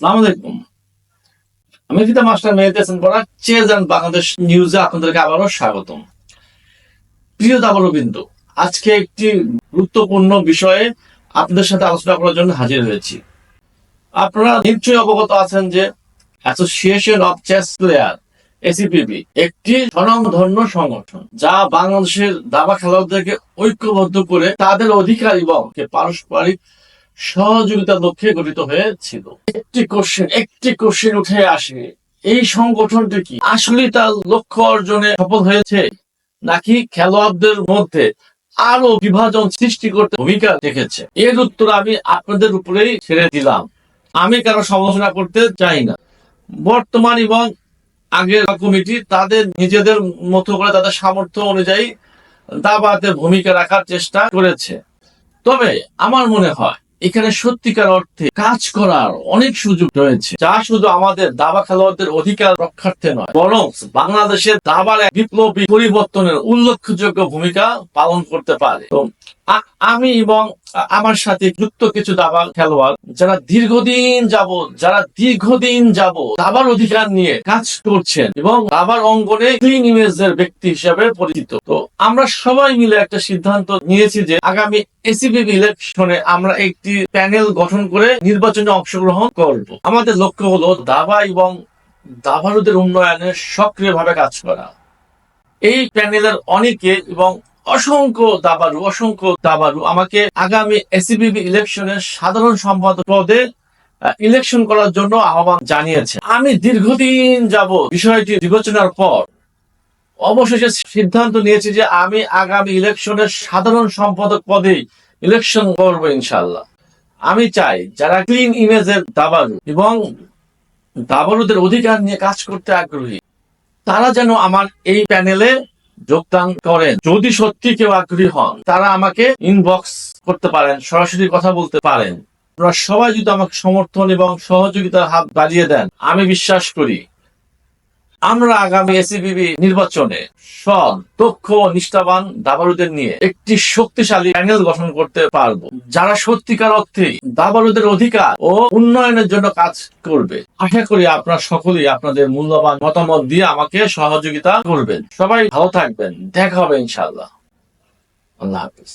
আসসালামু আলাইকুম। আমি ফিতা মাস্টার অ্যান্ড বাংলাদেশ নিউজে আপনাদেরকে আবারও স্বাগতম। প্রিয় দাবরবিন্দু আজকে একটি গুরুত্বপূর্ণ বিষয়ে আপনাদের সাথে আলোচনা করার জন্য হাজির হয়েছি। আপনারা নিশ্চয়ই অবগত আছেন যে association of chess player, ACPB, একটি স্বনামধন্য সংগঠন, যা বাংলাদেশের দাবা খেলোয়াড়দেরকে ঐক্যবদ্ধ করে তাদের অধিকার এবং পারস্পরিক সহযোগিতার লক্ষ্যে গঠিত হয়েছিল। একটি কোশ্চেন একটি কোশ্চেন উঠে আসে। এই সংগঠনটি কি? আসলে তার লক্ষ্য অর্জনে সফল হয়েছে নাকি খেলোয়াড়দের মধ্যে আরও বিভাজন সৃষ্টি করতে ভূমিকা রেখেছে? এর উত্তর আমি আপনাদের উপরেই ছেড়ে দিলাম। আমি কারও সমালোচনা করতে চাই না। বর্তমান এবং আগের কমিটি তাদের নিজেদের মতো করে তাদের সামর্থ্য অনুযায়ী দাবাতে ভূমিকা রাখার চেষ্টা করেছে। তবে আমার মনে হয় এখানে সত্যিকার অর্থে কাজ করার অনেক সুযোগ রয়েছে। যা শুধু আমাদের দাবা খেলোয়াড়দের অধিকার রক্ষার্থে নয়, বরং বাংলাদেশের দাবার বিপ্লবী পরিবর্তনের উল্লেখযোগ্য ভূমিকা পালন করতে পারে। আমি এবং আমার সাথে যুক্ত কিছু দাবা খেলোয়াড়, যারা দীর্ঘদিন যাব যারা দীর্ঘদিন যাব দাবার অধিকার নিয়ে কাজ করছেন এবং দাবার অঙ্গনে ক্লিন ইমেজের ব্যক্তি হিসেবে পরিচিত। তো আমরা সবাই মিলে একটা সিদ্ধান্ত নিয়েছি যে আগামী এসিবি ইলেকশনে আমরা একটি প্যানেল গঠন করে নির্বাচনে অংশগ্রহণ করব। আমাদের লক্ষ্য হলো দাবা এবং দাবারুদের উন্নয়নে সক্রিয়ভাবে কাজ করা। এই প্যানেলের অনেকে এবং অসংখ্য দাবারু অসংখ্য দাবারু আমাকে আগামী এসিবিবি ইলেকশনের সাধারণ সম্পাদক পদে ইলেকশন করার জন্য আহ্বান জানিয়েছে। আমি দীর্ঘদিন যাব বিষয়টি বিবেচনার পর অবশেষে সিদ্ধান্ত নিয়েছি যে আমি আগামী ইলেকশনের সাধারণ সম্পাদক পদে ইলেকশন করব ইনশাল্লাহ আমি চাই যারা ক্লিন ইমেজের দাবারু এবং দাবারুদের অধিকার নিয়ে কাজ করতে আগ্রহী, তারা যেন আমার এই প্যানেলে যোগদান করেন। যদি সত্যি কেউ আগ্রহী হন, তারা আমাকে ইনবক্স করতে পারেন, সরাসরি কথা বলতে পারেন। আপনারা সবাই যদি আমাকে সমর্থন এবং সহযোগিতার হাত বাড়িয়ে দেন, আমি বিশ্বাস করি আমরা আগামী এসিবিবি নির্বাচনে সৎ দক্ষ নিষ্ঠাবান দাবারুদের নিয়ে একটি শক্তিশালী প্যানেল গঠন করতে পারব। যারা সত্যিকার অর্থে দাবারুদের অধিকার ও উন্নয়নের জন্য কাজ করবে, আশা করি আপনারা সকলেই আপনাদের মূল্যবান মতামত দিয়ে আমাকে সহযোগিতা করবেন। সবাই ভালো থাকবেন। দেখা হবে ইনশাল্লাহ আল্লাহ হাফিজ।